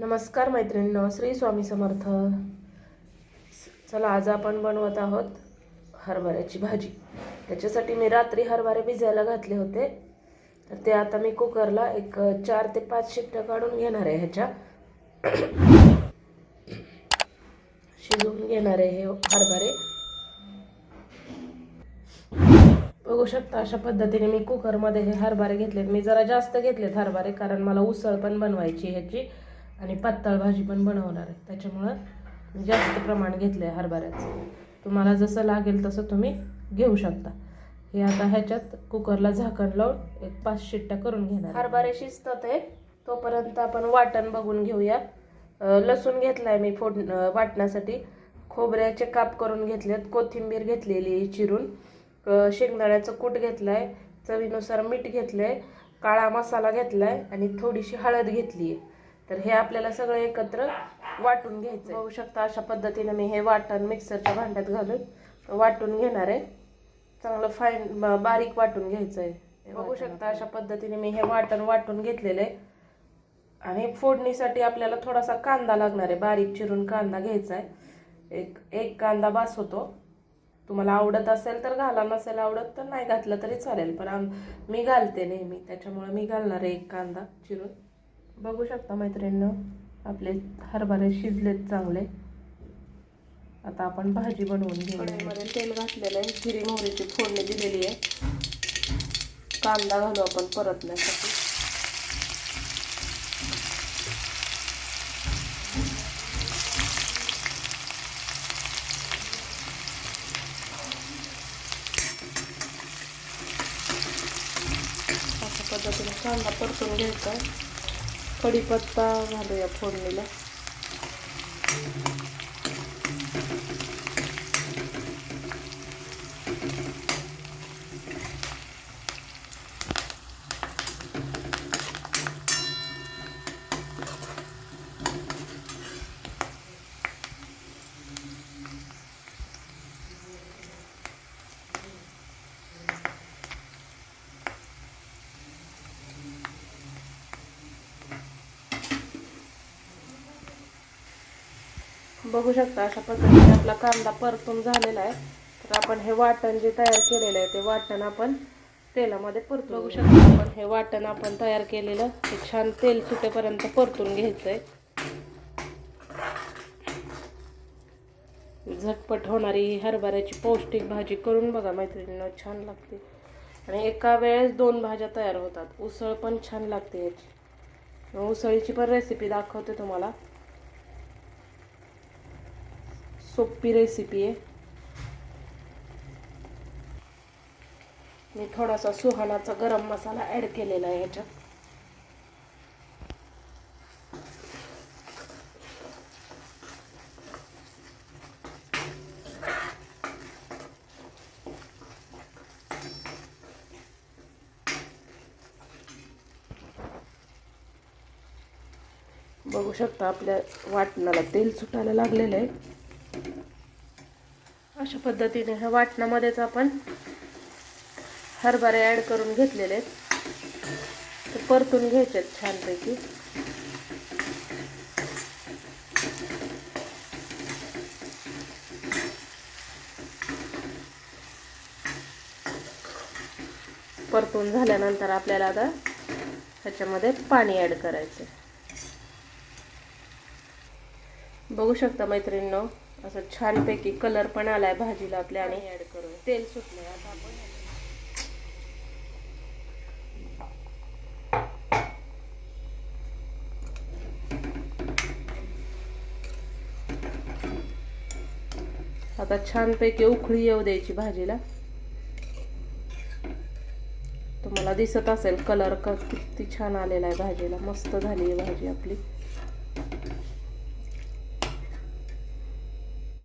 नमस्कार मैत्रिणींनो श्री स्वामी समर्थ. चला आज आपण बनवत आहोत हरभऱ्याची भाजी. त्याच्यासाठी मी रात्री हरभरे भिजायला घातले होते. तर ते आता मी कुकरला एक चार ते पाच शिट्ट्या काढून घेणार आहे ह्याच्या. शिजवून घेणार आहे हे हरभरे. बघू शकता अशा पद्धतीने मी कुकरमध्ये हे हरभरे घेतलेत. मी जरा जास्त घेतलेत हरभरे कारण मला उसळ पण बनवायची ह्याची. आणि पातळ भाजी पण बनवणार आहे. त्याच्यामुळं जास्त प्रमाण घेतलं आहे हरभऱ्याचं. तुम्हाला जसं लागेल तसं तुम्ही घेऊ शकता. हे आता ह्याच्यात कुकरला झाकण लावून एक पाच शिट्ट्या करून घेणार. हरभरे शिजतात आहे तोपर्यंत आपण वाटण बघून घेऊया. लसूण घेतला आहे मी फोड वाटण्यासाठी. खोबऱ्याचे काप करून घेतलेत. कोथिंबीर घेतलेली आहे चिरून. शेंगदाण्याचं कूट आहे चवीनुसार मीठ घेतलं आहे काळा मसाला घेतला आहे आणि थोडीशी हळद घेतली आहे तर हे आपल्याला सगळं एकत्र वाटून घ्यायचं बघू शकता अशा पद्धतीने मी हे वाटण मिक्सरच्या भांड्यात घालून वाटून घेणार आहे. चांगलं फाईन बारीक वाटून घ्यायचं आहे बघू शकता अशा पद्धतीने मी हे वाटण वाटून घेतलेलं आहे. आणि फोडणीसाठी आपल्याला थोडासा कांदा लागणार आहे. बारीक चिरून कांदा घ्यायचा आहे एक एक कांदा बास होतो. तुम्हाला आवडत असेल तर घाला नसेल आवडत तर नाही घातलं तरी चालेल. पण आम मी घालते नेहमी. त्याच्यामुळे मी घालणार आहे एक कांदा चिरून. बघू शकता मैत्रिणीनं आपले हरभरे शिजलेत चांगले. आता आपण भाजी बनवून घेऊ तेल घातलेलं आहे. हिरी मोहरीची फोडणी दिलेली आहे. कांदा घालू आपण परतण्यासाठी. अशा पद्धतीने कांदा परतून घ्यायचा कढीपत्ता घालूया फोडणीला. बघू शकता अशा पद्धतीने आपला कांदा परतून झालेला आहे. तर आपण हे वाटण जे तयार केलेलं आहे ते वाटण आपण तेलामध्ये परतून बघू शकता आपण हे वाटण आपण तयार केलेलं. ते छान तेल सुटेपर्यंत परतून घ्यायचं आहे झटपट होणारी ही हरभऱ्याची पौष्टिक भाजी करून बघा मैत्रिणींना छान लागते. आणि एका वेळेस दोन भाज्या तयार होतात. उसळ पण छान लागते याची. उसळीची पण रेसिपी दाखवते तुम्हाला. सोपी रेसिपी आहे. मी थोडासा सुहानाचा गरम मसाला ॲड केलेला आहे ह्याच्यात. बघू शकता आपल्या वाटणाला तेल सुटायला लागलेलं आहे. अशा पद्धतीने ह्या वाटणामध्येच आपण हरभरे ॲड करून घेतलेले आहेत. परतून घ्यायचे आहेत छानपैकी. परतून झाल्यानंतर आपल्याला आता ह्याच्यामध्ये पाणी ॲड करायचं बघू शकता मैत्रिणींनो असं छानपैकी कलर पण आलाय भाजीला आपल्या आणि ऍड करून तेल सुटलंय. आता आपण आता छानपैकी उकळी येऊ द्यायची भाजीला. तुम्हाला दिसत असेल कलर का किती छान आलेला आहे भाजीला. मस्त झाली आहे भाजी आपली.